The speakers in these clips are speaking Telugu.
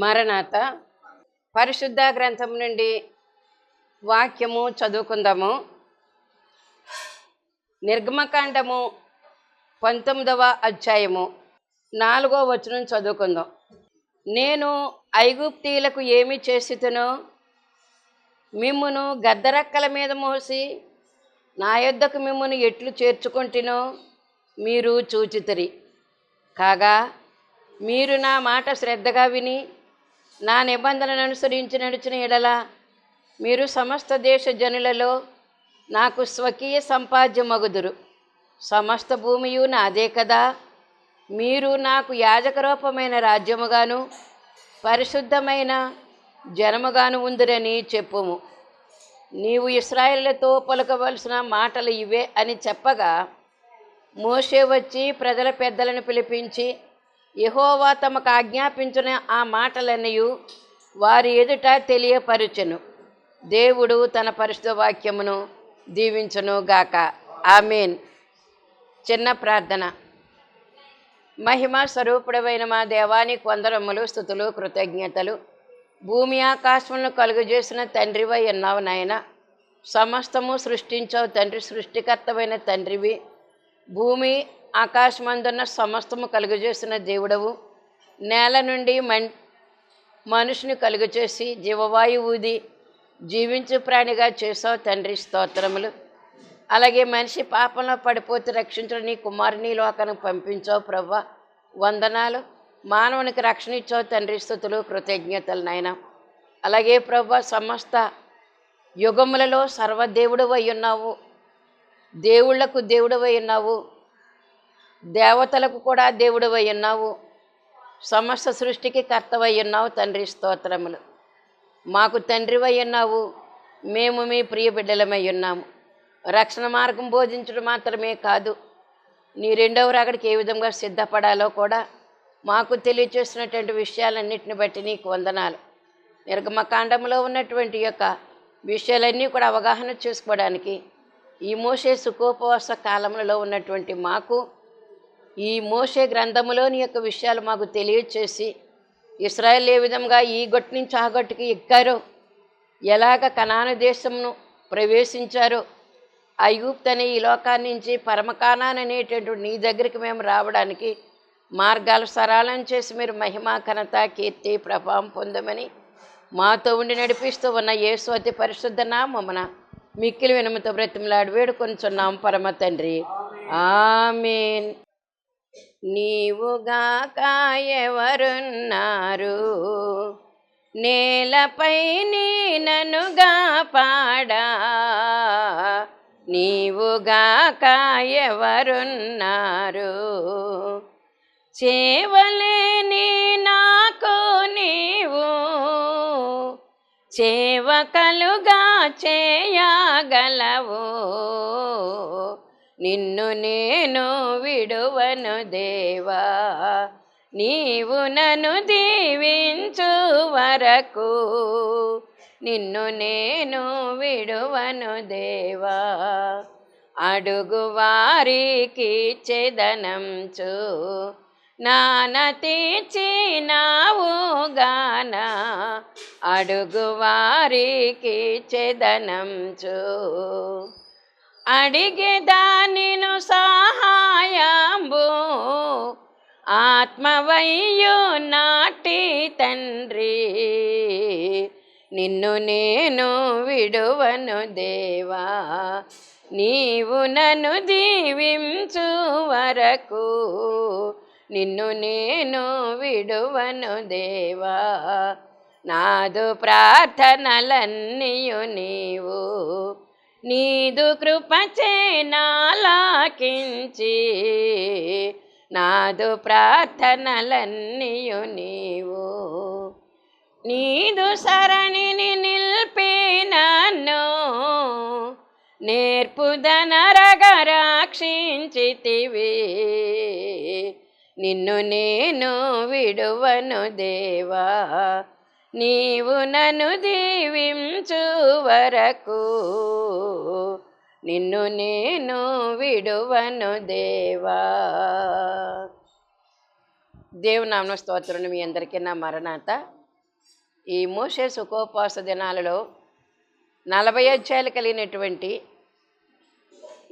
మరణాత పరిశుద్ధ గ్రంథం నుండి వాక్యము చదువుకుందాము. నిర్గమకాండము పంతొమ్మిదవ అధ్యాయము నాలుగో వచనం చదువుకుందాం. నేను ఐగుప్తీలకు ఏమి చేసితును మిమ్మును గద్దరక్కల మీద మోసి నా యొద్దకు మిమ్మును ఎట్లు చేర్చుకుంటునో మీరు చూచితిరి. కాగా మీరు నా మాట శ్రద్ధగా విని నా నిబంధనను అనుసరించి నడిచిన ఎడల మీరు సమస్త దేశ జనులలో నాకు స్వకీయ సంపాద్యమగుదురు. సమస్త భూమియు నాదే కదా. మీరు నాకు యాజకరూపమైన రాజ్యముగాను పరిశుద్ధమైన జనముగాను ఉందిరని చెప్పుము. నీవు ఇస్రాయేళ్ళతో పలుకవలసిన మాటలు ఇవే అని చెప్పగా మోషే వచ్చి ప్రజల పెద్దలను పిలిపించి యహోవా తమకు ఆజ్ఞాపించిన ఆ మాటలనియు వారి ఎదుట తెలియపరుచెను. దేవుడు తన పరిశుద్ధ వాక్యమును దీవించును గాక. ఆమెన్. చిన్న ప్రార్థన. మహిమ స్వరూపుడమైన మా దేవానికి వందరములు స్థుతులు కృతజ్ఞతలు. భూమి ఆకాశములను కలుగజేసిన తండ్రివై ఉన్నావు నాయన. సమస్తము సృష్టించావు తండ్రి సృష్టికర్తమైన తండ్రివి. భూమి ఆకాశమందున్న సమస్తము కలుగజేసిన దేవుడవు. నేల నుండి మన్ మనుషుని కలుగచేసి జీవవాయువు ఊది జీవించు ప్రాణిగా చేసావు తండ్రి స్తోత్రములు. అలాగే మనిషి పాపంలో పడిపోతే రక్షించడం నీ కుమారుని లోకానికి పంపించావు ప్రవ్వ. వందనాలు. మానవునికి రక్షణ ఇచ్చావు తండ్రి స్థుతులు కృతజ్ఞతలు నాయన. అలాగే ప్రవ్వ సమస్త యుగములలో సర్వదేవుడు అయి ఉన్నావు. దేవుళ్ళకు దేవుడు అయి ఉన్నావు. దేవతలకు కూడా దేవుడు ఉన్నావు సమస్త సృష్టికి కర్తవై ఉన్నావు తండ్రి స్తోత్రములు. మాకు తండ్రివై ఉన్నావు మేము మీ ప్రియ బిడ్డలమై ఉన్నాము రక్షణ మార్గం బోధించడం మాత్రమే కాదు నీ రెండవ రాకడికి ఏ విధంగా సిద్ధపడాలో కూడా మాకు తెలియచేసినటువంటి విషయాలన్నింటిని బట్టి నీకు వందనాలు. నిర్గమకాండంలో ఉన్నటువంటి యొక్క విషయాలన్నీ కూడా అవగాహన చేసుకోవడానికి ఈ మోసే సుఖోపవాస కాలంలో ఉన్నటువంటి మాకు ఈ మోసే గ్రంథములోని యొక్క విషయాలు మాకు తెలియచేసి ఇస్రాయల్ ఏ విధంగా ఈ గొట్టు నుంచి ఆ గొట్టుకి ఎక్కారో ఎలాగ కనాన దేశంను ప్రవేశించారో ఐగుప్తు అనే ఈ లోకాన్ని నుంచి పరమకానాన్ అనేటటువంటి నీ దగ్గరికి మేము రావడానికి మార్గాలు సరళం చేసి మీరు మహిమా ఘనత కీర్తి ప్రభావం పొందమని మాతో ఉండి నడిపిస్తూ ఉన్న యేసు అతి పరిశుద్ధ నామమున మిక్కిలి వినముతో బ్రతిమలాడి వేడుకొనిచున్నాం పరమ తండ్రి. ఆమెన్. నీవుగాక ఎవరున్నారు? నేలపై నీ ననుగా పాడా నీవుగాక ఎవరున్నారు? చేవలేని నాకు నీవు చేవకలుగా చేయగలవు. నిన్ను నేను విడువను దేవా. నీవు నన్ను దీవించు వరకు నిన్ను నేను విడువను దేవా. అడుగు వారికి చెదనంచు నాన తీర్చినావు గాన. అడుగు వారికి చెదనంచు అడిగే దానిను సహాయంబు ఆత్మవయ్యు నాటి తండ్రి. నిన్ను నేను విడువను దేవా నీవు నన్ను దీవించు వరకు. నిన్ను నేను విడువను దేవా నాదు ప్రార్థనలన్నీయు నీవు. నీదు కృపచే నాలాకించి నాదు ప్రార్థనలన్నీయు నీవు. నీదు సరణిని నిలిపి నన్ను నేర్పుదనరగరాక్షించితివి నిన్ను నేను విడువను దేవా నీవు నన్ను దీవించు వరకు నిన్ను నేను విడువను దేవా. దేవునామ స్తోత్రుని మీ అందరికీ నా మరణాత. ఈ మోషే సుఖోపాస దినాలలో నలభై అధ్యాయులు కలిగినటువంటి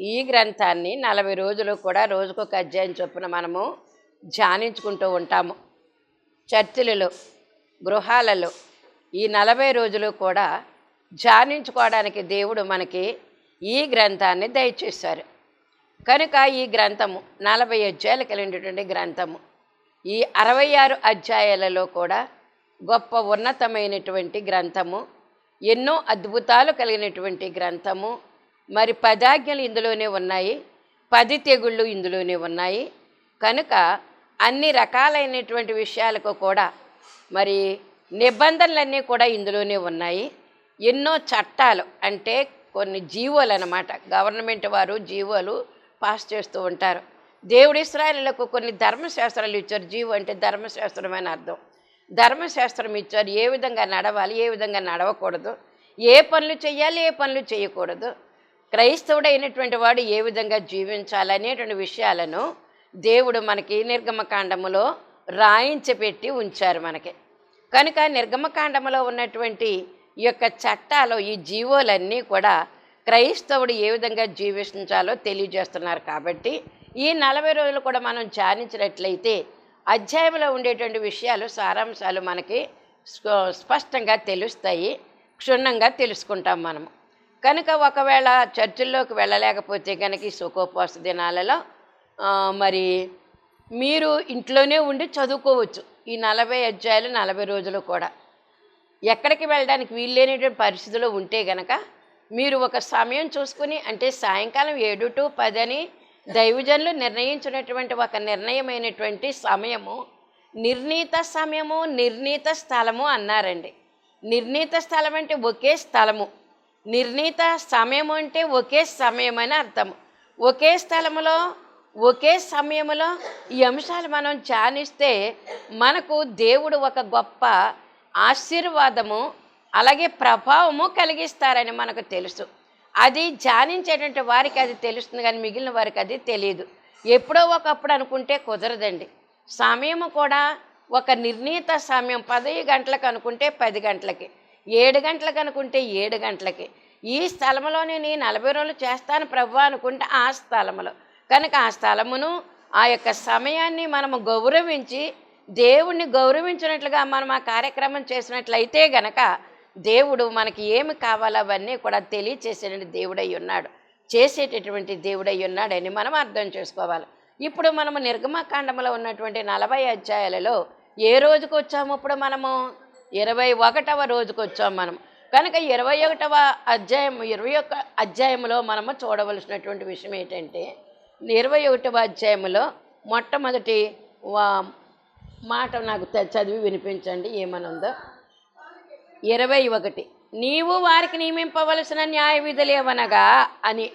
ఈ గ్రంథాన్ని నలభై రోజులు కూడా రోజుకొక అధ్యాయం చొప్పున మనము ధ్యానించుకుంటూ ఉంటాము. చర్చిలలో గృహాలలో ఈ నలభై రోజులు కూడా ధ్యానించుకోవడానికి దేవుడు మనకి ఈ గ్రంథాన్ని దయచేశారు. కనుక ఈ గ్రంథము నలభై అధ్యాయాలు కలిగినటువంటి గ్రంథము ఈ అరవై ఆరు అధ్యాయాలలో కూడా గొప్ప ఉన్నతమైనటువంటి గ్రంథము ఎన్నో అద్భుతాలు కలిగినటువంటి గ్రంథము మరి పదాజ్ఞలు ఇందులోనే ఉన్నాయి పది తెగుళ్ళు ఇందులోనే ఉన్నాయి. కనుక అన్ని రకాలైనటువంటి విషయాలకు కూడా మరి నిబంధనలన్నీ కూడా ఇందులోనే ఉన్నాయి. ఎన్నో చట్టాలు అంటే కొన్ని జీవోలు అనమాట గవర్నమెంట్ వారు జీవోలు పాస్ చేస్తూ ఉంటారు. దేవుడి ఇస్రాయలకు కొన్ని ధర్మశాస్త్రాలు ఇచ్చారు. జీవో అంటే ధర్మశాస్త్రం అని అర్థం. ధర్మశాస్త్రం ఇచ్చారు. ఏ విధంగా నడవాలి ఏ విధంగా నడవకూడదు ఏ పనులు చేయాలి ఏ పనులు చేయకూడదు క్రైస్తవుడైనటువంటి వాడు ఏ విధంగా జీవించాలనేటువంటి విషయాలను దేవుడు మనకి నిర్గమకాండములో రాయించబెట్టి ఉంచారు మనకి. కనుక నిర్గమకాండములో ఉన్నటువంటి ఈ యొక్క చట్టాలు ఈ జీవోలన్నీ కూడా క్రైస్తవుడు ఏ విధంగా జీవించాలో తెలియజేస్తున్నారు కాబట్టి ఈ నలభై రోజులు కూడా మనం ధ్యానించినట్లయితే అధ్యాయంలో ఉండేటువంటి విషయాలు సారాంశాలు మనకి స్పష్టంగా తెలుస్తాయి క్షుణ్ణంగా తెలుసుకుంటాం మనము. కనుక ఒకవేళ చర్చిల్లోకి వెళ్ళలేకపోతే కనుక ఈ సుఖోపవాస దినాలలో మరి మీరు ఇంట్లోనే ఉండి చదువుకోవచ్చు. ఈ నలభై అధ్యాయులు నలభై రోజులు కూడా. ఎక్కడికి వెళ్ళడానికి వీల్లేనటువంటి పరిస్థితిలో ఉంటే గనక మీరు ఒక సమయం చూసుకుని అంటే సాయంకాలం ఏడు టు పది అని దైవజనులు నిర్ణయించినటువంటి ఒక నిర్ణయమైనటువంటి సమయము నిర్ణీత సమయము నిర్ణీత స్థలము అన్నారండి. నిర్ణీత స్థలం అంటే ఒకే స్థలము. నిర్ణీత సమయం అంటే ఒకే సమయం అని అర్థము. ఒకే స్థలములో ఒకే సమయంలో ఈ అంశాలు మనం ధ్యానిస్తే మనకు దేవుడు ఒక గొప్ప ఆశీర్వాదము అలాగే ప్రభావము కలిగిస్తారని మనకు తెలుసు. అది ధ్యానించేటువంటి వారికి అది తెలుస్తుంది కానీ మిగిలిన వారికి అది తెలియదు. ఎప్పుడో ఒకప్పుడు అనుకుంటే కుదరదండి. సమయము కూడా ఒక నిర్ణీత సమయం పది గంటలకు అనుకుంటే పది గంటలకి ఏడు గంటలకు అనుకుంటే ఏడు గంటలకి. ఈ స్థలంలోనే నేను నలభై రోజులు చేస్తాను ప్రభు అనుకుంటే ఆ స్థలంలో కనుక ఆ స్థలమును ఆ యొక్క సమయాన్ని మనము గౌరవించి దేవుణ్ణి గౌరవించినట్లుగా మనం ఆ కార్యక్రమం చేసినట్లయితే గనక దేవుడు మనకి ఏమి కావాలో అవన్నీ కూడా తెలియచేసేటువంటి దేవుడై ఉన్నాడు. చేసేటటువంటి దేవుడై ఉన్నాడని మనం అర్థం చేసుకోవాలి. ఇప్పుడు మనము నిర్గమకాండంలో ఉన్నటువంటి నలభై అధ్యాయాలలో ఏ రోజుకు వచ్చాము ఇప్పుడు మనము? ఇరవై ఒకటవ రోజుకు వచ్చాం మనం కనుక ఇరవై ఒకటవ అధ్యాయం ఇరవై ఒక్క అధ్యాయంలో మనము చూడవలసినటువంటి విషయం ఏంటంటే ఇరవై ఒకటవ అధ్యాయంలో మొట్టమొదటి మాట నాకు చదివి వినిపించండి ఏమనుందో. ఇరవై ఒకటి. నీవు వారికి నియమింపవలసిన న్యాయ విధులేవనగా అని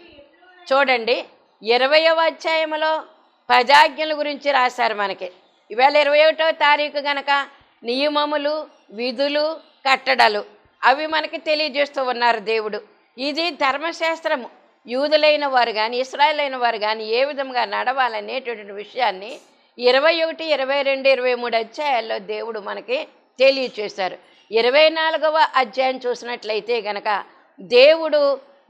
చూడండి. ఇరవయవ అధ్యాయంలో ప్రజాజ్ఞల గురించి రాశారు మనకి. ఈవేళ ఇరవై ఒకటవ తారీఖు గనక నియమములు విధులు కట్టడాలు అవి మనకి తెలియజేస్తూ ఉన్నారు దేవుడు. ఇది ధర్మశాస్త్రము. యూదులైన వారు కానీ ఇస్రాయల్ అయిన వారు కానీ ఏ విధంగా నడవాలనేటటువంటి విషయాన్ని ఇరవై ఒకటి ఇరవై రెండు ఇరవై మూడు అధ్యాయాల్లో దేవుడు మనకి తెలియచేశారు. ఇరవై నాలుగవ అధ్యాయం చూసినట్లయితే గనక దేవుడు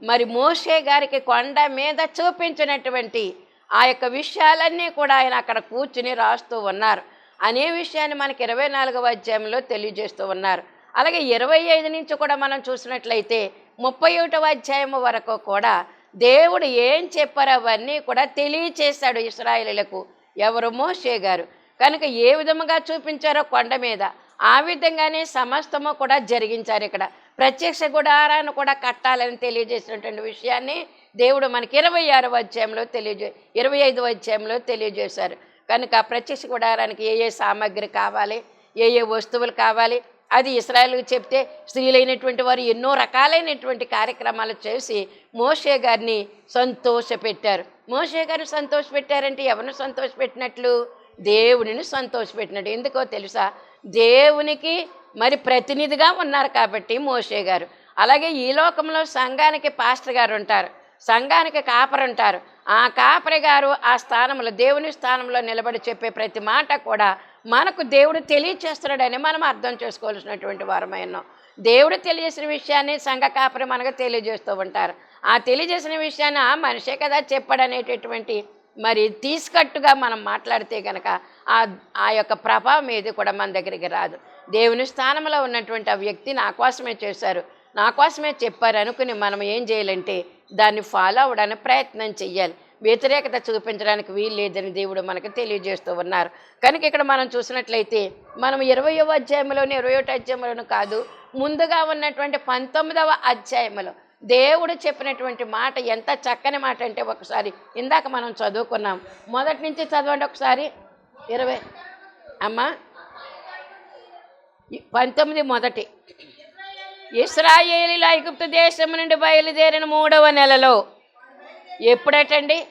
మరి మోషే గారికి కొండ మీద చూపించినటువంటి ఆ యొక్క విషయాలన్నీ కూడా ఆయన అక్కడ కూర్చుని రాస్తూ ఉన్నారు. అనే విషయాన్ని మనకి ఇరవై నాలుగవ అధ్యాయంలో తెలియజేస్తూ ఉన్నారు. అలాగే ఇరవై ఐదు నుంచి కూడా మనం చూసినట్లయితే ముప్పై ఒకటవ అధ్యాయం వరకు కూడా దేవుడు ఏం చెప్పారు అవన్నీ కూడా తెలియచేశాడు ఇస్రాయేలీలకు. ఎవరు? మోషే గారు. కనుక ఏ విధముగా చూపించారో కొండ మీద ఆ విధంగానే సమస్తము కూడా జరిగించారు ఇక్కడ. ప్రత్యక్ష గుడారాన్ని కూడా కట్టాలని తెలియజేసినటువంటి విషయాన్ని దేవుడు మనకి ఇరవై ఆరవ అధ్యాయంలో తెలియజే ఇరవై ఐదవ అధ్యాయంలో తెలియజేశారు. కనుక ప్రత్యక్ష గుడారానికి ఏ ఏ సామాగ్రి కావాలి ఏ ఏ వస్తువులు కావాలి అది ఇస్రాయల్కి చెప్తే స్త్రీలైనటువంటి వారు ఎన్నో రకాలైనటువంటి కార్యక్రమాలు చేసి మోషే గారిని సంతోషపెట్టారు. మోషే గారు సంతోషపెట్టారంటే ఎవరిని సంతోషపెట్టినట్లు? దేవుడిని సంతోషపెట్టినట్టు. ఎందుకో తెలుసా? దేవునికి మరి ప్రతినిధిగా ఉన్నారు కాబట్టి మోషే గారు. అలాగే ఈ లోకంలో సంఘానికి పాస్టర్ గారు ఉంటారు. సంఘానికి కాపరు ఉంటారు. ఆ కాపరి గారు ఆ స్థానంలో దేవుని స్థానంలో నిలబడి చెప్పే ప్రతి మాట కూడా మనకు దేవుడు తెలియచేస్తున్నాడని మనం అర్థం చేసుకోవాల్సినటువంటి వారమైనా దేవుడు తెలియజేసిన విషయాన్ని సంఘ కాపరి మనకు తెలియజేస్తూ ఉంటారు. ఆ తెలియజేసిన విషయాన్ని ఆ మనిషే కదా చెప్పాడనేటటువంటి మరి తీసుకట్టుగా మనం మాట్లాడితే కనుక ఆ ఆ యొక్క ప్రభావం ఏది కూడా మన దగ్గరికి రాదు. దేవుని స్థానంలో ఉన్నటువంటి ఆ వ్యక్తి నా కోసమే చేశారు నా కోసమే చెప్పారు అనుకుని మనం ఏం చేయాలంటే దాన్ని ఫాలో అవ్వడానికి ప్రయత్నం చెయ్యాలి. వ్యతిరేకత చూపించడానికి వీలు లేదని దేవుడు మనకు తెలియజేస్తూ ఉన్నారు. కనుక ఇక్కడ మనం చూసినట్లయితే మనం ఇరవయో అధ్యాయంలోని ఇరవై ఒకటి అధ్యాయంలోను కాదు ముందుగా ఉన్నటువంటి పంతొమ్మిదవ అధ్యాయంలో దేవుడు చెప్పినటువంటి మాట ఎంత చక్కని మాట అంటే ఒకసారి ఇందాక మనం చదువుకున్నాం. మొదటి నుంచి చదవండి ఒకసారి. ఇరవై అమ్మా పంతొమ్మిది మొదటి. ఇస్రాయేలీల ఐగుప్తు దేశం నుండి బయలుదేరిన మూడవ నెలలో ఎప్పుడేటండి?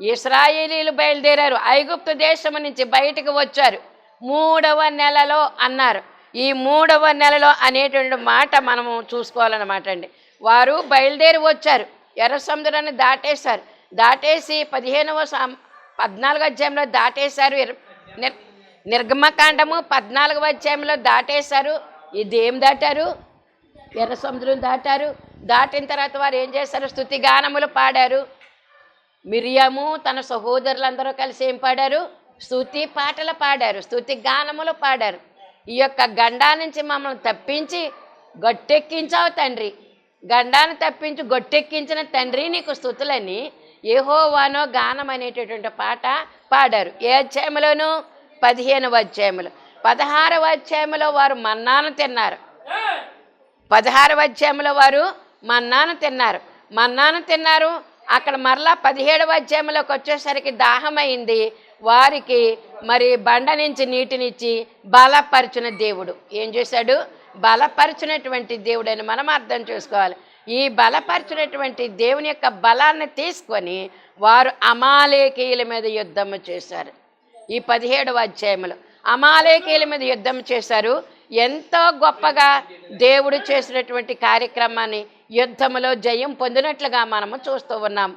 ఇస్రాయేలీలు బయలుదేరారు. ఐగుప్తు దేశం నుంచి బయటకు వచ్చారు. మూడవ నెలలో అన్నారు. ఈ మూడవ నెలలో అనేటువంటి మాట మనము చూసుకోవాలన్నమాట అండి. వారు బయలుదేరి వచ్చారు. ఎర్ర సముద్రాన్ని దాటేశారు. దాటేసి పదిహేనవ సం పద్నాలుగు అధ్యాయంలో దాటేశారు. నిర్ నిర్గమకాండము పద్నాలుగవ అధ్యాయంలో దాటేశారు. ఇది ఏం దాటారు? ఎర్ర సముద్రం దాటారు. దాటిన తర్వాత వారు ఏం చేశారు? స్థుతి గానములు పాడారు. మిరియాము తన సహోదరులందరూ కలిసి ఏం పాడారు? స్థుతి పాటలు పాడారు స్థుతి గానములు పాడారు. ఈ యొక్క గండా నుంచి మమ్మల్ని తప్పించి గట్టెక్కించావు తండ్రి. గండాన్ని తప్పించి గొట్టెక్కించిన తండ్రి నీకు స్థుతులని ఏహోవానో గానం అనేటటువంటి పాట పాడారు. ఏ అధ్యాయంలోను పదిహేనవ అధ్యాయములు. పదహారవ అధ్యాయంలో వారు మన్నాను తిన్నారు. పదహారవ అధ్యాయంలో వారు మన్నాను తిన్నారు. మన్నాను తిన్నారు. అక్కడ మరలా పదిహేడవ అధ్యాయంలోకి వచ్చేసరికి దాహమైంది. వారికి మరి బండ నుంచి నీటినిచ్చి బలపరిచిన దేవుడు. ఏం చేశాడు? బలపరిచినటువంటి దేవుడు అని మనం అర్థం చేసుకోవాలి. ఈ బలపరిచినటువంటి దేవుని యొక్క బలాన్ని తీసుకొని వారు అమాలేకీయుల మీద యుద్ధము చేశారు. ఈ పదిహేడవ అధ్యాయంలో అమాలేకీయుల మీద యుద్ధం చేశారు. ఎంతో గొప్పగా దేవుడు చేసినటువంటి కార్యక్రమాన్ని యుద్ధములో జయం పొందినట్లుగా మనము చూస్తూ ఉన్నాం.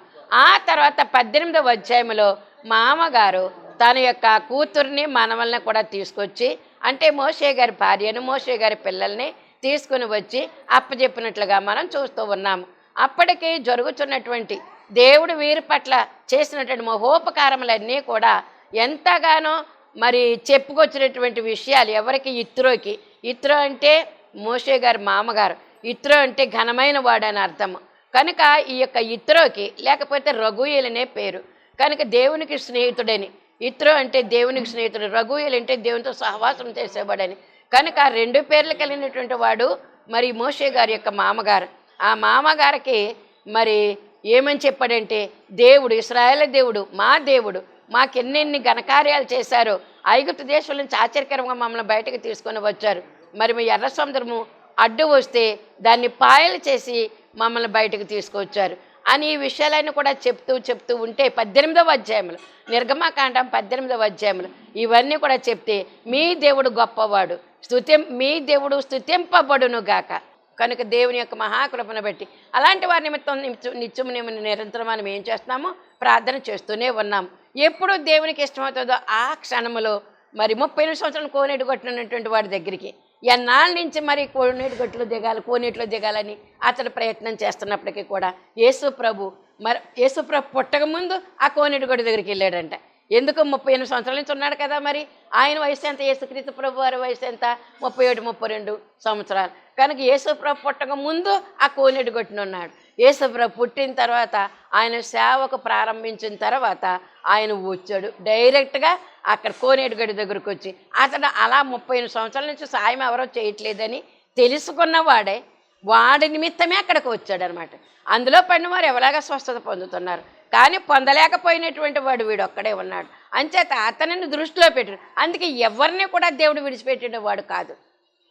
ఆ తర్వాత పద్దెనిమిదవ అధ్యాయంలో మామగారు తన యొక్క కూతుర్ని మనవల్ని కూడా తీసుకొచ్చి అంటే మోషే గారి భార్యను మోషే గారి పిల్లల్ని తీసుకుని వచ్చి అప్పచెప్పినట్లుగా మనం చూస్తూ ఉన్నాము అప్పటికి జరుగుతున్నటువంటి దేవుడు వీరి పట్ల చేసినటువంటి మహోపకారములన్నీ కూడా ఎంతగానో మరి చెప్పుకొచ్చినటువంటి విషయాలు ఎవరికి? ఇత్రోకి. ఇత్రో అంటే మోషే గారి మామగారు. ఇత్రో అంటే ఘనమైన వాడు అని అర్థము. కనుక ఈ యొక్క ఇత్రోకి లేకపోతే రఘుయేలనే పేరు. కనుక దేవునికి స్నేహితుడని. ఇత్రో అంటే దేవునికి స్నేహితుడు. రఘుయేలు అంటే దేవునితో సహవాసం చేసేవాడని. కనుక రెండు పేర్లు కలిగినటువంటి వాడు మరి మోషే గారి యొక్క మామగారు. ఆ మామగారికి మరి ఏమని చెప్పాడంటే దేవుడు ఇస్రాయేల్ దేవుడు మా దేవుడు మాకెన్నెన్ని ఘనకార్యాలు చేశారో ఐగుప్తు దేశం నుంచి ఆశ్చర్యకరంగా మమ్మల్ని బయటకు తీసుకొని వచ్చారు. మరి మీ ఎర్ర సముద్రము అడ్డు వస్తే దాన్ని పాయలు చేసి మమ్మల్ని బయటకు తీసుకొచ్చారు. అని ఈ విషయాలన్నీ కూడా చెప్తూ చెప్తూ ఉంటే పద్దెనిమిదవ అధ్యాయములు నిర్గమాకాండం పద్దెనిమిదవ అధ్యాయములు ఇవన్నీ కూడా చెప్తే మీ దేవుడు గొప్పవాడు స్థుతి మీ దేవుడు స్తుతింపబడును గాక. కనుక దేవుని యొక్క మహాకృపను బట్టి అలాంటి వారి నిమిత్తం నిత్యం నిత్యం మేము నిరంతరం మనం ఏం చేస్తున్నాము ప్రార్థన చేస్తూనే ఉన్నాం. ఎప్పుడు దేవునికి ఇష్టమవుతుందో ఆ క్షణములో మరి ముప్పై ఎనిమిది సంవత్సరాలు కోనేటి కొట్టినటువంటి వాడి దగ్గరికి ఎన్నాళ్ళ నుంచి మరి కోనేటి గట్టులో దిగాలి కోనేటిలో దిగాలని అతడు ప్రయత్నం చేస్తున్నప్పటికీ కూడా యేసు ప్రభు మరి యేసు ప్రభు పుట్టక ముందు ఆ కోనేటి గట్టు దగ్గరికి వెళ్ళాడంట. ఎందుకు ముప్పై ఎనిమిది సంవత్సరాల నుంచి ఉన్నాడు కదా మరి? ఆయన వయసు ఎంత? యేసుక్రీస్తు ప్రభు వారి వయసు ఎంత? ముప్పై ఏడు ముప్పై రెండు సంవత్సరాలు. కనుక యేసుప్రభు పుట్టక ముందు ఆ కోనేటి కొట్టిన ఉన్నాడు. యేసుప్రభు పుట్టిన తర్వాత ఆయన సేవకు ప్రారంభించిన తర్వాత ఆయన వచ్చాడు. డైరెక్ట్గా అక్కడ కోనేటి గడి దగ్గరకు వచ్చి అతను అలా ముప్పై ఎనిమిది సంవత్సరాల నుంచి సాయం ఎవరో చేయట్లేదని తెలుసుకున్నవాడే వాడి నిమిత్తమే అక్కడికి వచ్చాడనమాట. అందులో పడిన వారు ఎవలాగా స్వస్థత పొందుతున్నారు? కానీ పొందలేకపోయినటువంటి వాడు వీడొక్కడే ఉన్నాడు. అంచేత అతనిని దృష్టిలో పెట్టాడు అందుకే ఎవరిని కూడా దేవుడు విడిచిపెట్టిన వాడు కాదు.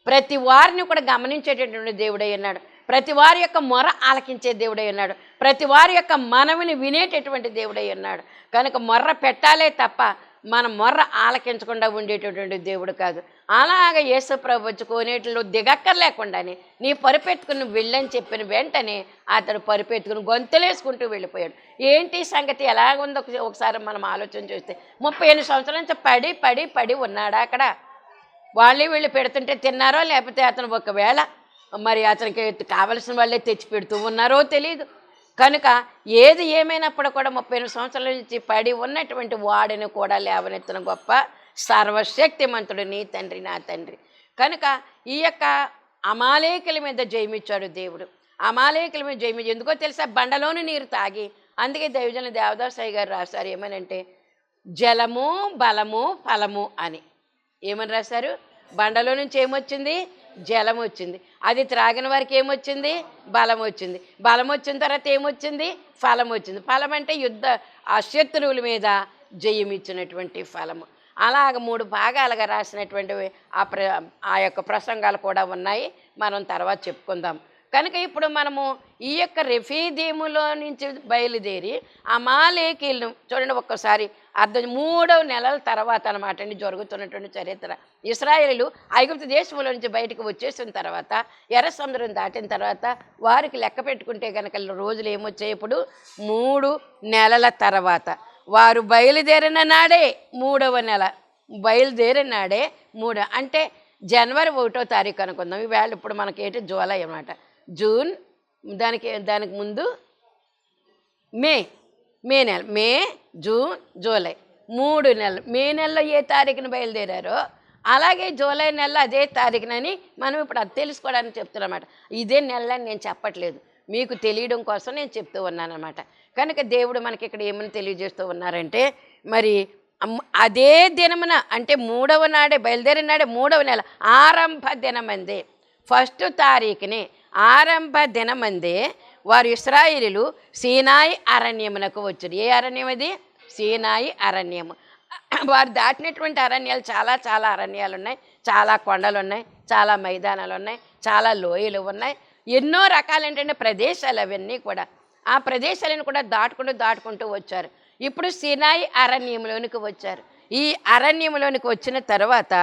ప్రతి వారిని కూడా గమనించేటటువంటి దేవుడై ఉన్నాడు. ప్రతి వారి యొక్క మొర ఆలకించే దేవుడై ఉన్నాడు. ప్రతి వారి యొక్క మనవిని వినేటటువంటి దేవుడై ఉన్నాడు. కనుక మొర్ర పెట్టాలే తప్ప మన మొర్ర ఆలకించకుండా ఉండేటటువంటి దేవుడు కాదు. అలాగ యేసుప్రభు వచ్చి కోనేటిలో దిగక్కర్లేకుండానే నీ పరిపెట్టుకుని వెళ్ళని చెప్పిన వెంటనే అతడు పరిపెట్టుకుని గొంతులేసుకుంటూ వెళ్ళిపోయాడు. ఏంటి సంగతి? ఎలాగుందో? ఒకసారి మనం ఆలోచన చూస్తే ముప్పై ఎనిమిది సంవత్సరాల నుంచి పడి పడి పడి ఉన్నాడా అక్కడ? వాళ్ళే వీళ్ళు పెడుతుంటే తిన్నారో లేకపోతే అతను ఒకవేళ మరి అతనికి కావలసిన వాళ్ళే తెచ్చి పెడుతూ ఉన్నారో తెలియదు కనుక ఏది ఏమైనప్పుడు కూడా ముప్పై ఎనిమిది సంవత్సరాల నుంచి పడి ఉన్నటువంటి వాడిని కూడా లేవనెత్తిన గొప్ప సర్వశక్తిమంతుడు నీ తండ్రి నా తండ్రి. కనుక ఈ యొక్క అమాలేకుల మీద జయమిచ్చాడు దేవుడు. అమాలేకుల మీద జయమి ఎందుకో తెలుసా? బండలోని నీరు తాగి. అందుకే దైవజన దేవదాసాయి గారు రాశారు ఏమనంటే జలము బలము ఫలము అని. ఏమని రాశారు? బండలో నుంచి ఏమొచ్చింది? జలం వచ్చింది. అది త్రాగిన వారికి ఏమొచ్చింది? బలం వచ్చింది. బలం వచ్చిన తర్వాత ఏమొచ్చింది? ఫలం వచ్చింది. ఫలం అంటే యుద్ధ అశత్రువుల మీద జయం ఇచ్చినటువంటి ఫలము. అలాగ మూడు భాగాలుగా రాసినటువంటి ఆ ప్ర ఆ యొక్క ప్రసంగాలు కూడా ఉన్నాయి. మనం తర్వాత చెప్పుకుందాం. కనుక ఇప్పుడు మనము ఈ యొక్క రెఫీదీములో నుంచి బయలుదేరి అమాలేకీలను చూడండి ఒక్కసారి. అర్థం మూడవ నెలల తర్వాత అనమాట అండి జరుగుతున్నటువంటి చరిత్ర. ఇస్రాయేలు ఐగుప్తు దేశంలో నుంచి బయటకు వచ్చేసిన తర్వాత ఎర్ర సముద్రం దాటిన తర్వాత వారికి లెక్క పెట్టుకుంటే కనుక రోజులు ఏమొచ్చాయి ఇప్పుడు? మూడు నెలల తర్వాత. వారు బయలుదేరిన నాడే మూడవ నెల. బయలుదేరిన నాడే మూడు అంటే జనవరి ఒకటో తారీఖు అనుకుందాం. ఈవేళ ఇప్పుడు మనకి ఏంటి? జూలై అనమాట జూన్ దానికి దానికి ముందు మే. మే నెల మే జూన్ జూలై. మూడు నెలలు. మే నెలలో ఏ తారీఖున బయలుదేరారో అలాగే జూలై నెలలో అదే తారీఖునని మనం ఇప్పుడు అది తెలుసుకోవడానికి చెప్తున్నమాట ఇదే నెల అని నేను చెప్పట్లేదు. మీకు తెలియడం కోసం నేను చెప్తూ ఉన్నాను అనమాట కనుక దేవుడు మనకి ఇక్కడ ఏమని తెలియజేస్తూ ఉన్నారంటే మరి అదే దినమున అంటే మూడవ నాడే బయలుదేరిన నాడే మూడవ నెల ఆరంభ దినమందే. ఫస్ట్ తారీఖుని ఆరంభ దినమందే వారు ఇస్రాయిలీలు సీనాయి అరణ్యమునకు వచ్చారు. ఏ అరణ్యం అది సీనాయి అరణ్యము వారు దాటినటువంటి అరణ్యాలు చాలా చాలా అరణ్యాలు ఉన్నాయి. చాలా కొండలు ఉన్నాయి. చాలా మైదానాలు ఉన్నాయి. చాలా లోయలు ఉన్నాయి. ఎన్నో రకాలైనటువంటి ఏంటంటే ప్రదేశాలు అవన్నీ కూడా. ఆ ప్రదేశాలను కూడా దాటుకుంటూ దాటుకుంటూ వచ్చారు. ఇప్పుడు సినాయి అరణ్యంలోనికి వచ్చారు. ఈ అరణ్యంలోనికి వచ్చిన తర్వాత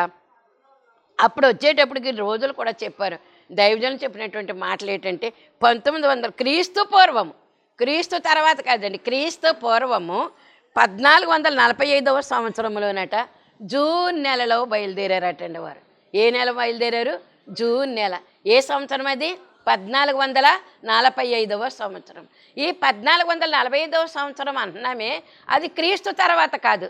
అప్పుడు వచ్చేటప్పటికి రోజులు కూడా చెప్పారు. దైవజనం చెప్పినటువంటి మాటలు ఏంటంటే పంతొమ్మిది వందల క్రీస్తు పూర్వము. క్రీస్తు తర్వాత కాదండి క్రీస్తు పూర్వము పద్నాలుగు వందల నలభై ఐదవ సంవత్సరంలోనట జూన్ నెలలో బయలుదేరారటండి వారు. ఏ నెల బయలుదేరారు? జూన్ నెల. ఏ సంవత్సరం అది? పద్నాలుగు వందల నలభై ఐదవ సంవత్సరం. ఈ పద్నాలుగు వందల నలభై ఐదవ సంవత్సరం అంటున్నామే అది క్రీస్తు తర్వాత కాదు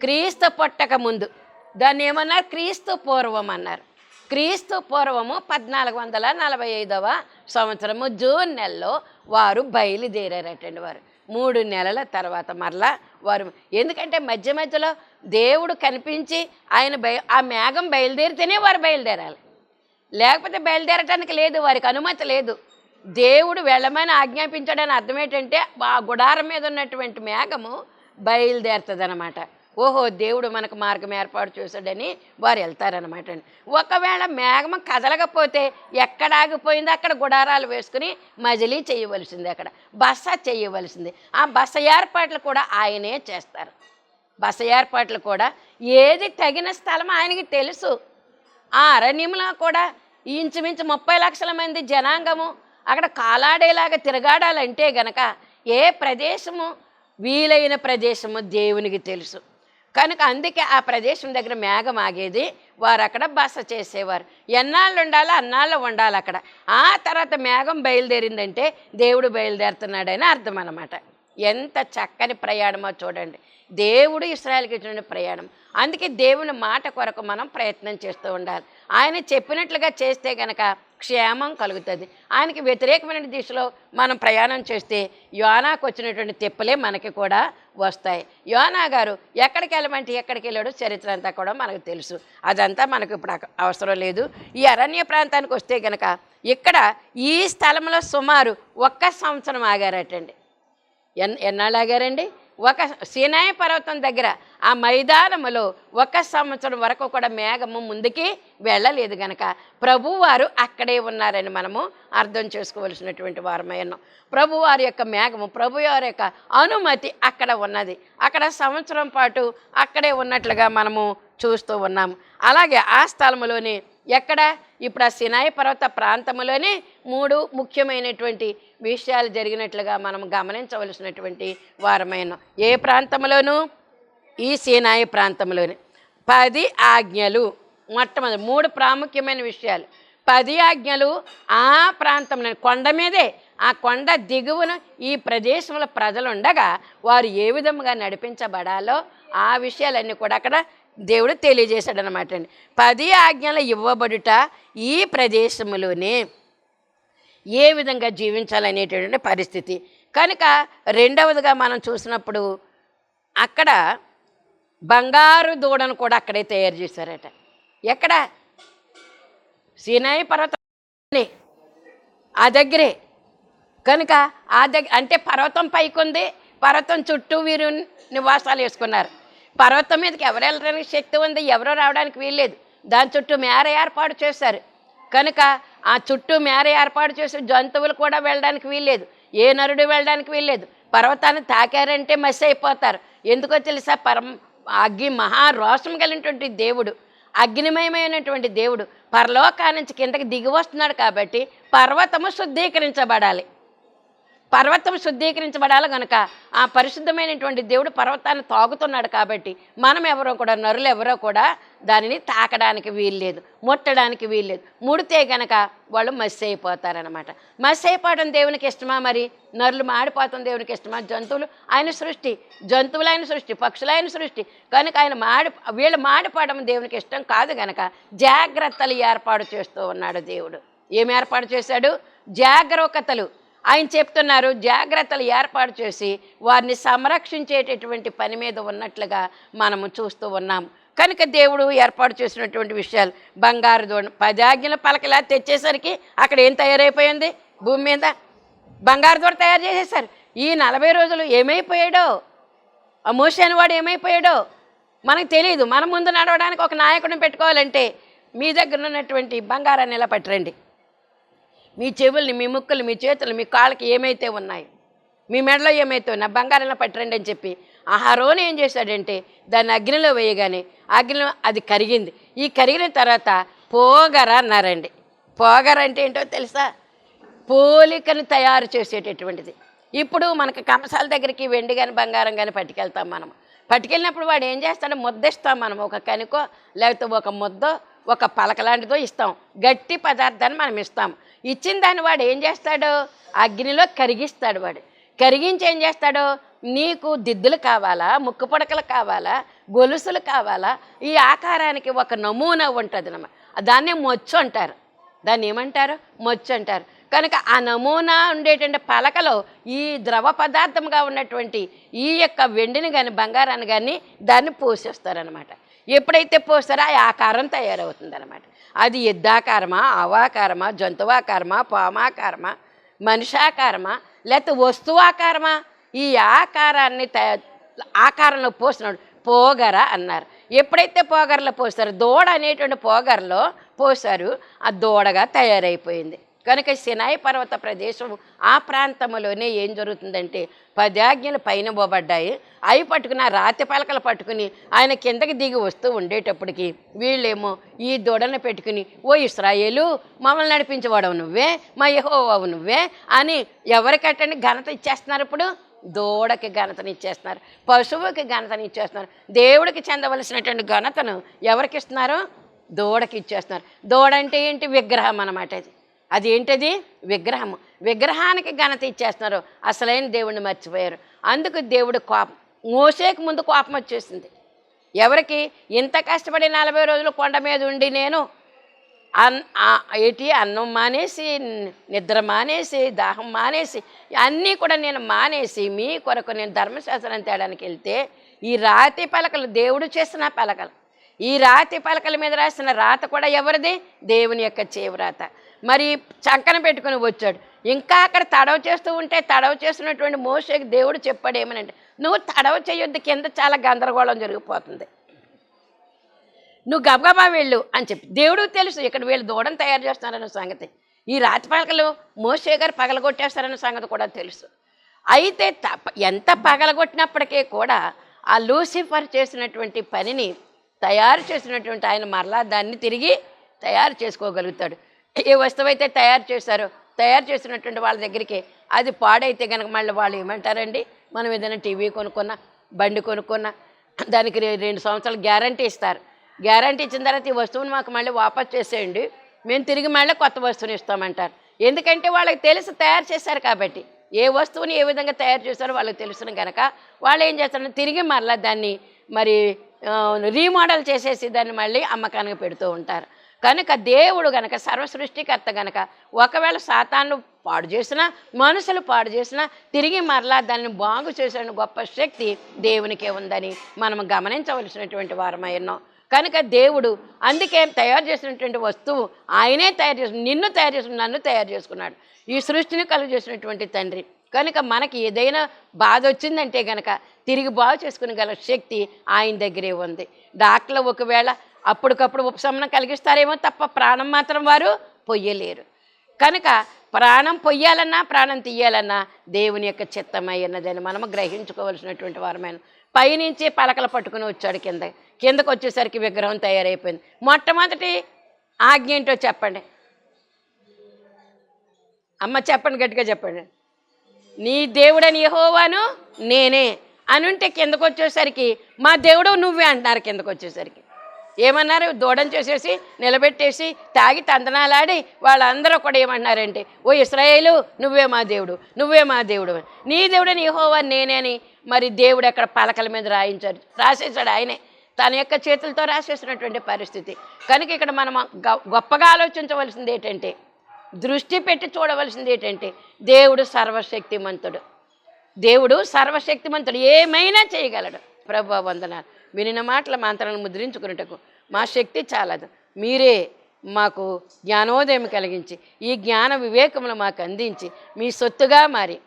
క్రీస్తు పుట్టక ముందు. దాన్ని ఏమన్నారు? క్రీస్తు పూర్వం అన్నారు. క్రీస్తు పూర్వము పద్నాలుగు వందల నలభై ఐదవ సంవత్సరము జూన్ నెలలో వారు బయలుదేరారటండి వారు. మూడు నెలల తర్వాత మరలా వారు ఎందుకంటే మధ్య మధ్యలో దేవుడు కనిపించి ఆయన బయ ఆ మేఘం బయలుదేరితేనే వారు బయలుదేరాలి. లేకపోతే బయలుదేరటానికి లేదు వారికి అనుమతి లేదు. దేవుడు వెళ్ళమని ఆజ్ఞాపించాడని అర్థం ఏంటంటే ఆ గుడారం మీద ఉన్నటువంటి మేఘము బయలుదేరుతుంది అనమాట ఓహో దేవుడు మనకు మార్గం ఏర్పాటు చేశాడని వారు వెళ్తారనమాట అండి. ఒకవేళ మేఘం కదలకపోతే ఎక్కడ ఆగిపోయిందో అక్కడ గుడారాలు వేసుకుని మజిలీ చేయవలసింది అక్కడ. బస చేయవలసింది. ఆ బస ఏర్పాట్లు కూడా ఆయనే చేస్తారు. బస ఏర్పాట్లు కూడా ఏది తగిన స్థలం ఆయనకి తెలుసు. ఆ అరణ్యంలో కూడా ఇంచుమించు ముప్పై లక్షల మంది జనాంగము అక్కడ కాలాడేలాగా తిరగాడాలంటే గనక ఏ ప్రదేశము వీలైన ప్రదేశము దేవునికి తెలుసు. కనుక అందుకే ఆ ప్రదేశం దగ్గర మేఘం ఆగేది వారు అక్కడ బస చేసేవారు. ఎన్నాళ్ళు ఉండాలో అన్నాళ్ళు ఉండాలి అక్కడ. ఆ తర్వాత మేఘం బయలుదేరిందంటే దేవుడు బయలుదేరుతున్నాడని అర్థం అన్నమాట. ఎంత చక్కని ప్రయాణమో చూడండి. దేవుడు ఇస్రాయల్కి ఇచ్చిన ప్రయాణం. అందుకే దేవుని మాట కొరకు మనం ప్రయత్నం చేస్తూ ఉండాలి. ఆయన చెప్పినట్లుగా చేస్తే గనక క్షేమం కలుగుతుంది. ఆయనకి వ్యతిరేకమైన దిశలో మనం ప్రయాణం చేస్తే యోనాకు వచ్చినటువంటి తిప్పలే మనకి కూడా వస్తాయి. యోనా గారు ఎక్కడికి వెళ్ళమంటే ఎక్కడికి వెళ్ళాడో చరిత్ర అంతా కూడా మనకు తెలుసు. అదంతా మనకు ఇప్పుడు అవసరం లేదు. ఈ అరణ్య ప్రాంతానికి వస్తే గనక ఇక్కడ ఈ స్థలంలో సుమారు ఒక్క సంవత్సరం ఆగారటండి. ఎన్ ఎన్నాళ్ళు ఆగారండి? ఒక సినాయ పర్వతం దగ్గర ఆ మైదానములో ఒక సంవత్సరం వరకు కూడా మేఘము ముందుకి వెళ్ళలేదు గనక ప్రభువారు అక్కడే ఉన్నారని మనము అర్థం చేసుకోవలసినటువంటి వారమై ప్రభువారి యొక్క మేఘము ప్రభువారి యొక్క అనుమతి అక్కడ ఉన్నది. అక్కడ సంవత్సరం పాటు అక్కడే ఉన్నట్లుగా మనము చూస్తూ ఉన్నాము. అలాగే ఆ స్థలములోనే ఎక్కడ? ఇప్పుడు ఆ సినాయి పర్వత ప్రాంతంలోనే మూడు ముఖ్యమైనటువంటి విషయాలు జరిగినట్లుగా మనం గమనించవలసినటువంటి వారమైన ఏ ప్రాంతంలోనూ ఈ సీనాయి ప్రాంతంలోనే పది ఆజ్ఞలు. మొట్టమొదటి మూడు ప్రాముఖ్యమైన విషయాలు. పది ఆజ్ఞలు ఆ ప్రాంతంలో కొండ మీదే. ఆ కొండ దిగువన ఈ ప్రదేశంలో ప్రజలు ఉండగా వారు ఏ విధముగా నడిపించబడాలో ఆ విషయాలన్నీ కూడా అక్కడ దేవుడు తెలియజేశాడు అనమాట అండి పది ఆజ్ఞలు ఇవ్వబడుట ఈ ప్రదేశంలోనే ఏ విధంగా జీవించాలనేటటువంటి పరిస్థితి. కనుక రెండవదిగా మనం చూసినప్పుడు అక్కడ బంగారు దూడను కూడా అక్కడే తయారు చేశారట. ఎక్కడ? సీనాయి పర్వతం ఆ దగ్గరే. కనుక ఆ దగ్గర అంటే పర్వతం పైకుంది పర్వతం చుట్టూ వీరు నివాసాలు వేసుకున్నారు. పర్వతం మీదకి ఎవరు వెళ్ళడానికి శక్తి ఉంది ఎవరో రావడానికి వీల్లేదు. దాని చుట్టూ మేర ఏర్పాటు చేశారు. కనుక ఆ చుట్టూ మేర ఏర్పాటు చేసి జంతువులు కూడా వెళ్ళడానికి వీల్లేదు. ఏ నరుడు వెళ్ళడానికి వీల్లేదు. పర్వతాన్ని తాకారంటే మసి అయిపోతారు. ఎందుకో తెలుసా? పరం అగ్ని మహా రోషం కలిగినటువంటి దేవుడు అగ్నిమయమైనటువంటి దేవుడు పరలోకా కిందకి దిగి వస్తున్నాడు కాబట్టి పర్వతము శుద్ధీకరించబడాలి. పర్వతం శుద్ధీకరించబడాలి కనుక ఆ పరిశుద్ధమైనటువంటి దేవుడు పర్వతాన్ని తాగుతున్నాడు కాబట్టి మనం ఎవరో కూడా నరులు ఎవరో కూడా దానిని తాకడానికి వీల్లేదు ముట్టడానికి వీల్లేదు. ముడితే గనక వాళ్ళు మసి అయిపోతారనమాట మసి అయిపోవడం దేవునికి ఇష్టమా మరి? నరులు మాడిపోతాం దేవునికి ఇష్టమా? జంతువులు ఆయన సృష్టి జంతువులైన సృష్టి పక్షులైన ఆయన సృష్టి. కనుక ఆయన మాడి వీళ్ళు మాడిపోవడం దేవునికి ఇష్టం కాదు గనక జాగ్రత్తలు ఏర్పాటు చేస్తూ ఉన్నాడు దేవుడు. ఏం ఏర్పాటు చేశాడు? జాగ్రత్తలు. ఆయన చెప్తున్నారు జాగ్రత్తలు ఏర్పాటు చేసి వారిని సంరక్షించేటటువంటి పని మీద ఉన్నట్లుగా మనము చూస్తూ ఉన్నాం. కనుక దేవుడు ఏర్పాటు చేసినటువంటి విషయాలు బంగారు దోణ పదాజ్ఞల పలకలా తెచ్చేసరికి అక్కడ ఏం తయారైపోయింది? భూమి మీద బంగారు దోడ తయారు చేసేసారు ఈ నలభై రోజులు ఏమైపోయాడో? ఆ వాడు ఏమైపోయాడో? మనకు తెలియదు మన ముందు నడవడానికి ఒక నాయకుడిని పెట్టుకోవాలంటే మీ దగ్గర ఉన్నటువంటి బంగారాన్ని ఎలా పట్టరండి? మీ చెవుల్ని మీ ముక్కులు మీ చేతులు మీ కాళ్ళకి ఏమైతే ఉన్నాయి మీ మెడలో ఏమైతే ఉన్నా బంగారంలో పట్టరండి అని చెప్పి ఆహారోని ఏం చేశాడంటే దాన్ని అగ్నిలో వేయగానే అగ్నిలో అది కరిగింది. ఈ కరిగిన తర్వాత పోగర అన్నారండి. పోగర అంటే ఏంటో తెలుసా? పోలికను తయారు చేసేటటువంటిది. ఇప్పుడు మనకు కంసాల దగ్గరికి వెండి కానీ బంగారం కానీ పట్టుకెళ్తాం మనం. పట్టుకెళ్ళినప్పుడు వాడు ఏం చేస్తాడు? ముద్దిస్తాం మనం. ఒక కనుకో లేకపోతే ఒక ముద్దో ఒక పలక లాంటిదో ఇస్తాం. గట్టి పదార్థాన్ని మనం ఇస్తాం. ఇచ్చిన దాన్ని వాడు ఏం చేస్తాడు? అగ్నిలో కరిగిస్తాడు వాడు. కరిగించి ఏం చేస్తాడు? నీకు దిద్దులు కావాలా? ముక్కు పడకలు కావాలా? గొలుసులు కావాలా? ఈ ఆకారానికి ఒక నమూనా ఉంటుంది అన్నమాట. దాన్నే మొచ్చు అంటారు. దాన్ని ఏమంటారు? మొచ్చు అంటారు. కనుక ఆ నమూనా ఉండేటువంటి పలకలో ఈ ద్రవ పదార్థంగా ఉన్నటువంటి ఈ యొక్క వెండిని కానీ బంగారాన్ని కానీ దాన్ని పోసేస్తారనమాట ఎప్పుడైతే పోస్తారో ఆ ఆకారం తయారవుతుందన్నమాట. అది ఎద్దాకారమా అవాకారమా జంతువాకారమా పామాకారమా మనిషాకారమా లేకపోతే వస్తువాకారమా? ఈ ఆకారాన్ని తయా ఆకారంలో పోస్తున్నాడు పోగర అన్నారు. ఎప్పుడైతే పోగరలో పోస్తారో దూడ అనేటువంటి పోగరలో పోసారు ఆ దూడగా తయారైపోయింది. కనుక సినాయి పర్వత ప్రదేశం ఆ ప్రాంతంలోనే ఏం జరుగుతుందంటే పదాజ్ఞలు పైన పోబడ్డాయి. అవి పట్టుకుని రాతి పలకలు పట్టుకుని ఆయన కిందకి దిగి వస్తూ ఉండేటప్పటికి వీళ్ళేమో ఈ దూడను పెట్టుకుని ఓ ఇస్రాయేలు మమ్మల్ని నడిపించేవాడవు నువ్వే మా యహోవావు నువ్వే అని ఎవరికట్టండి ఘనత ఇచ్చేస్తున్నారు ఇప్పుడు? దూడకి ఘనతను ఇచ్చేస్తున్నారు పశువుకి ఘనతను ఇచ్చేస్తున్నారు దేవుడికి చెందవలసినటువంటి ఘనతను ఎవరికి ఇస్తున్నారు? దూడకి ఇచ్చేస్తున్నారు. దూడ అంటే ఏంటి? విగ్రహం అన్నమాట అది అది ఏంటది విగ్రహము. విగ్రహానికి ఘనత ఇచ్చేస్తున్నారు. అసలైన దేవుడిని మర్చిపోయారు. అందుకు దేవుడు కోపం. మోసేకు ముందు కోపం వచ్చేసింది. ఎవరికి? ఇంత కష్టపడి నలభై రోజులు కొండ మీద ఉండి నేను అన్ ఏటి? అన్నం మానేసి నిద్ర మానేసి దాహం మానేసి అన్నీ కూడా నేను మానేసి మీ కొరకు నేను ధర్మశాస్త్రం తేడానికి వెళ్తే ఈ రాతి పలకలు దేవుడు చేసిన పలకలు. ఈ రాతి పలకల మీద రాసిన రాత కూడా ఎవరిది? దేవుని యొక్క చేవరాత మరి చంకన పెట్టుకుని వచ్చాడు. ఇంకా అక్కడ తడవ చేస్తూ ఉంటే తడవ చేస్తున్నటువంటి మోసకి దేవుడు చెప్పాడు ఏమనంటే నువ్వు తడవ చేయొద్దు కింద చాలా గందరగోళం జరిగిపోతుంది. నువ్వు గబగబా వెళ్ళు అని చెప్పి. దేవుడు తెలుసు ఇక్కడ వీళ్ళు దూడం తయారు చేస్తున్నారన్న సంగతి. ఈ రాతిపాలకలు మోసే గారు పగలగొట్టేస్తారన్న సంగతి కూడా తెలుసు. అయితే తప్ప ఎంత పగలగొట్టినప్పటికీ కూడా ఆ లూసిఫర్ చేసినటువంటి పనిని తయారు చేసినటువంటి ఆయన మరలా దాన్ని తిరిగి తయారు చేసుకోగలుగుతాడు. ఏ వస్తువు అయితే తయారు చేశారో. తయారు చేసినటువంటి వాళ్ళ దగ్గరికి అది పాడైతే కనుక మళ్ళీ వాళ్ళు ఏమంటారండి? మనం ఏదైనా టీవీ కొనుక్కున్నా బండి కొనుక్కున్నా దానికి రెండు సంవత్సరాలు గ్యారంటీ ఇస్తారు. గ్యారంటీ ఇచ్చిన తర్వాత ఈ వస్తువుని మాకు మళ్ళీ వాపస్ చేసేయండి. మేము తిరిగి మళ్ళీ కొత్త వస్తువుని ఇస్తామంటారు. ఎందుకంటే వాళ్ళకి తెలిసి తయారు చేశారు కాబట్టి. ఏ వస్తువుని ఏ విధంగా తయారు చేశారో వాళ్ళకి తెలుసును కనుక వాళ్ళు ఏం చేస్తారంటే తిరిగి మరలా దాన్ని మరి రీమోడల్ చేసేసి దాన్ని మళ్ళీ అమ్మకానికి పెడుతూ ఉంటారు. కనుక దేవుడు గనక సర్వ సృష్టికర్త గనక ఒకవేళ సాతాను పాడు చేసినా మనుషులు పాడు చేసినా తిరిగి మరలా దాన్ని బాగు చేసిన గొప్ప శక్తి దేవునికే ఉందని మనం గమనించవలసినటువంటి వారమై ఉన్నాం. కనుక దేవుడు అందుకే తయారు చేసినటువంటి వస్తువు ఆయనే తయారు చేసి నిన్ను తయారు చేసి నన్ను తయారు చేసుకున్నాడు. ఈ సృష్టిని కలుగు చేసినటువంటి తండ్రి. కనుక మనకి ఏదైనా బాధ వచ్చిందంటే కనుక తిరిగి బాగు చేసుకునే గల శక్తి ఆయన దగ్గరే ఉంది. డాక్టర్లు ఒకవేళ అప్పటికప్పుడు ఉపశమనం కలిగిస్తారేమో తప్ప ప్రాణం మాత్రం వారు పొయ్యలేరు. కనుక ప్రాణం పొయ్యాలన్నా ప్రాణం తీయాలన్నా దేవుని యొక్క చిత్తమై ఉన్నదని మనము గ్రహించుకోవలసినటువంటి వారమైన పైనుంచి పలకలు పట్టుకుని వచ్చాడు కింద. కిందకు వచ్చేసరికి విగ్రహం తయారైపోయింది. మొట్టమొదటి ఆజ్ఞ ఏంటో చెప్పండి. అమ్మ చెప్పండి గట్టిగా చెప్పండి. నీ దేవుడని యెహోవాను నేనే అనుంటే కిందకు వచ్చేసరికి మా దేవుడు నువ్వే అంటున్నారు కిందకు వచ్చేసరికి. ఏమన్నారు? దూడం చేసేసి నిలబెట్టేసి తాగి తందనాలాడి వాళ్ళందరూ కూడా ఏమంటున్నారంటే ఓ ఇస్రాయేలు నువ్వే మా దేవుడు నువ్వే మా దేవుడు. నీ దేవుడని హోవా నేనే అని మరి దేవుడు అక్కడ పలకల మీద రాయించారు రాసేసాడు ఆయనే. తన యొక్క చేతులతో రాసేసినటువంటి పరిస్థితి. కనుక ఇక్కడ మనం గొప్పగా ఆలోచించవలసింది ఏంటంటే దృష్టి పెట్టి చూడవలసింది ఏంటంటే దేవుడు సర్వశక్తిమంతుడు. దేవుడు సర్వశక్తిమంతుడు. ఏమైనా చేయగలడు. ప్రభు వందనాలు. వినిన మాటల మంత్రాలను ముద్రించుకున్నటకు మా శక్తి చాలదు. మీరే మాకు జ్ఞానోదయం కలిగించి ఈ జ్ఞాన వివేకములు మాకు అందించి మీ సొత్తుగా మారి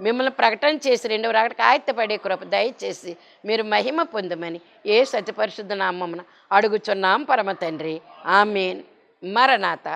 మిమ్మల్ని ప్రకటన చేసి రెండవ రాకటికి ఆయత్తపడే కృప దయచేసి మీరు మహిమ పొందమని ఏ సత్యపరిశుద్ధ నామమున అడుగుచున్నాం పరమ తండ్రి. ఆమెన్. మరణాత.